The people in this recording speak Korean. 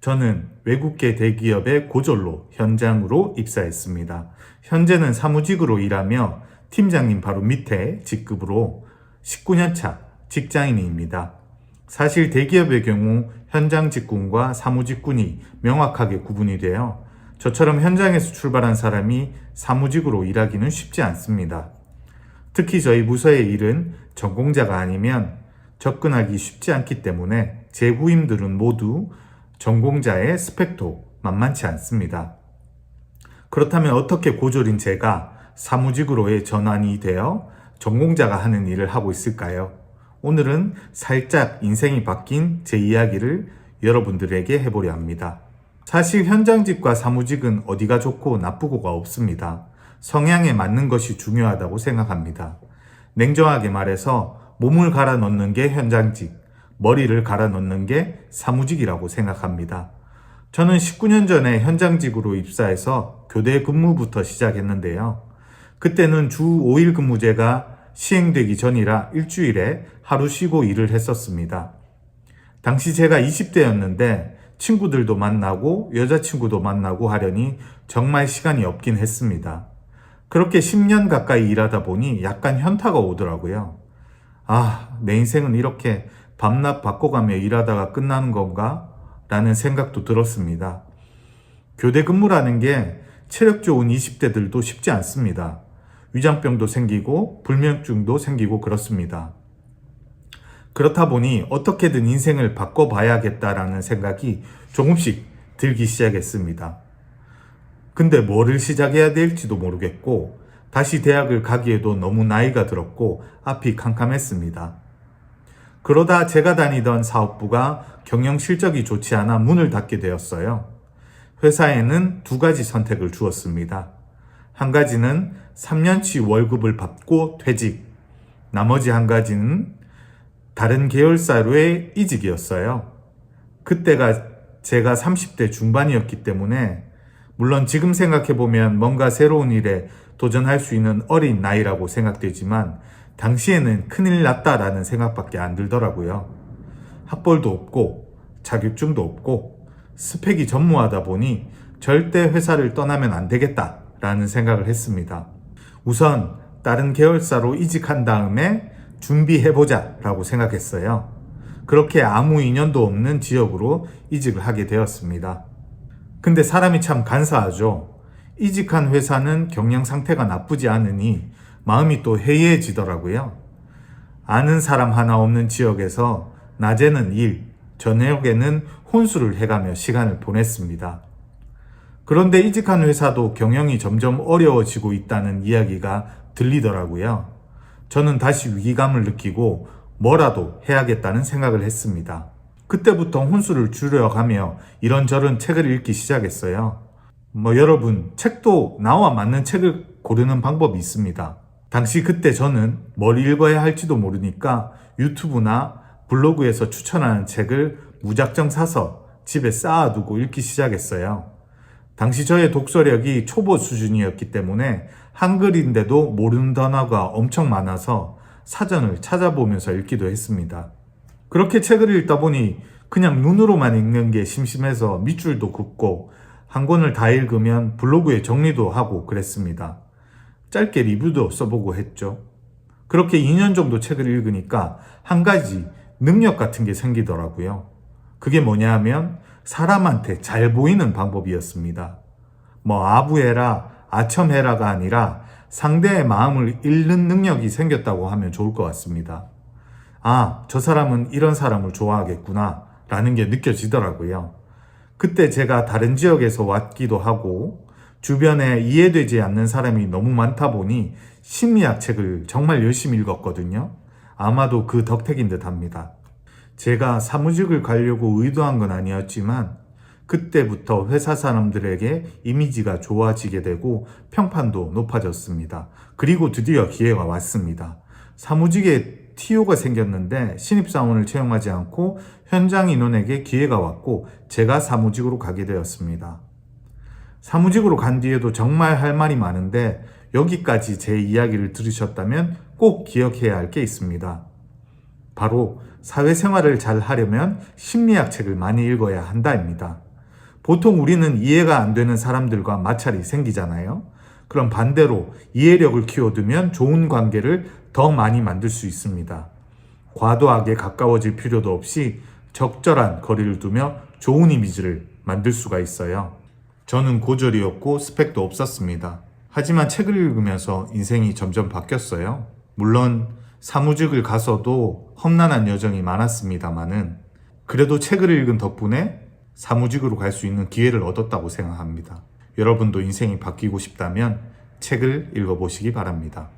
저는 외국계 대기업의 고졸로 현장으로 입사했습니다. 현재는 사무직으로 일하며 팀장님 바로 밑에 직급으로 19년차 직장인입니다. 사실 대기업의 경우 현장 직군과 사무 직군이 명확하게 구분이 되어 저처럼 현장에서 출발한 사람이 사무직으로 일하기는 쉽지 않습니다. 특히 저희 부서의 일은 전공자가 아니면 접근하기 쉽지 않기 때문에 제 후임들은 모두 전공자의 스펙도 만만치 않습니다. 그렇다면 어떻게 고졸인 제가 사무직으로의 전환이 되어 전공자가 하는 일을 하고 있을까요? 오늘은 살짝 인생이 바뀐 제 이야기를 여러분들에게 해보려 합니다. 사실 현장직과 사무직은 어디가 좋고 나쁘고가 없습니다. 성향에 맞는 것이 중요하다고 생각합니다. 냉정하게 말해서 몸을 갈아 넣는 게 현장직, 머리를 갈아 넣는 게 사무직이라고 생각합니다. 저는 19년 전에 현장직으로 입사해서 교대 근무부터 시작했는데요. 그때는 주 5일 근무제가 시행되기 전이라 일주일에 하루 쉬고 일을 했었습니다. 당시 제가 20대였는데 친구들도 만나고 여자친구도 만나고 하려니 정말 시간이 없긴 했습니다. 그렇게 10년 가까이 일하다 보니 약간 현타가 오더라고요. 아, 내 인생은 이렇게 밤낮 바꿔가며 일하다가 끝나는 건가? 라는 생각도 들었습니다. 교대 근무라는 게 체력 좋은 20대들도 쉽지 않습니다. 위장병도 생기고 불면증도 생기고 그렇습니다. 그렇다 보니 어떻게든 인생을 바꿔봐야겠다라는 생각이 조금씩 들기 시작했습니다. 근데 뭐를 시작해야 될지도 모르겠고 다시 대학을 가기에도 너무 나이가 들었고 앞이 캄캄했습니다. 그러다 제가 다니던 사업부가 경영 실적이 좋지 않아 문을 닫게 되었어요. 회사에는 두 가지 선택을 주었습니다. 한 가지는 3년치 월급을 받고 퇴직, 나머지 한 가지는 다른 계열사로의 이직이었어요. 그때가 제가 30대 중반이었기 때문에 물론 지금 생각해보면 뭔가 새로운 일에 도전할 수 있는 어린 나이라고 생각되지만 당시에는 큰일 났다라는 생각밖에 안 들더라고요. 학벌도 없고 자격증도 없고 스펙이 전무하다 보니 절대 회사를 떠나면 안 되겠다라는 생각을 했습니다. 우선 다른 계열사로 이직한 다음에 준비해보자 라고 생각했어요. 그렇게 아무 인연도 없는 지역으로 이직을 하게 되었습니다. 근데 사람이 참 간사하죠. 이직한 회사는 경영 상태가 나쁘지 않으니 마음이 또 해이해지더라고요. 아는 사람 하나 없는 지역에서 낮에는 일, 저녁에는 혼수를 해가며 시간을 보냈습니다. 그런데 이직한 회사도 경영이 점점 어려워지고 있다는 이야기가 들리더라고요. 저는 다시 위기감을 느끼고 뭐라도 해야겠다는 생각을 했습니다. 그때부터 혼수를 줄여가며 이런저런 책을 읽기 시작했어요. 뭐 여러분, 책도 나와 맞는 책을 고르는 방법이 있습니다. 당시 그때 저는 뭘 읽어야 할지도 모르니까 유튜브나 블로그에서 추천하는 책을 무작정 사서 집에 쌓아두고 읽기 시작했어요. 당시 저의 독서력이 초보 수준이었기 때문에 한글인데도 모르는 단어가 엄청 많아서 사전을 찾아보면서 읽기도 했습니다. 그렇게 책을 읽다 보니 그냥 눈으로만 읽는 게 심심해서 밑줄도 긋고 한 권을 다 읽으면 블로그에 정리도 하고 그랬습니다. 짧게 리뷰도 써보고 했죠. 그렇게 2년 정도 책을 읽으니까 한 가지 능력 같은 게 생기더라고요. 그게 뭐냐 하면 사람한테 잘 보이는 방법이었습니다. 뭐 아부해라, 아첨해라가 아니라 상대의 마음을 읽는 능력이 생겼다고 하면 좋을 것 같습니다. 아, 저 사람은 이런 사람을 좋아하겠구나, 라는 게 느껴지더라고요. 그때 제가 다른 지역에서 왔기도 하고, 주변에 이해되지 않는 사람이 너무 많다 보니 심리학 책을 정말 열심히 읽었거든요. 아마도 그 덕택인 듯 합니다. 제가 사무직을 가려고 의도한 건 아니었지만, 그때부터 회사 사람들에게 이미지가 좋아지게 되고 평판도 높아졌습니다. 그리고 드디어 기회가 왔습니다. 사무직에 TO가 생겼는데 신입사원을 채용하지 않고 현장 인원에게 기회가 왔고 제가 사무직으로 가게 되었습니다. 사무직으로 간 뒤에도 정말 할 말이 많은데 여기까지 제 이야기를 들으셨다면 꼭 기억해야 할 게 있습니다. 바로 사회생활을 잘 하려면 심리학 책을 많이 읽어야 한다입니다. 보통 우리는 이해가 안 되는 사람들과 마찰이 생기잖아요. 그럼 반대로 이해력을 키워두면 좋은 관계를 더 많이 만들 수 있습니다. 과도하게 가까워질 필요도 없이 적절한 거리를 두며 좋은 이미지를 만들 수가 있어요. 저는 고졸이었고 스펙도 없었습니다. 하지만 책을 읽으면서 인생이 점점 바뀌었어요. 물론 사무직을 가서도 험난한 여정이 많았습니다만은 그래도 책을 읽은 덕분에 사무직으로 갈 수 있는 기회를 얻었다고 생각합니다. 여러분도 인생이 바뀌고 싶다면 책을 읽어보시기 바랍니다.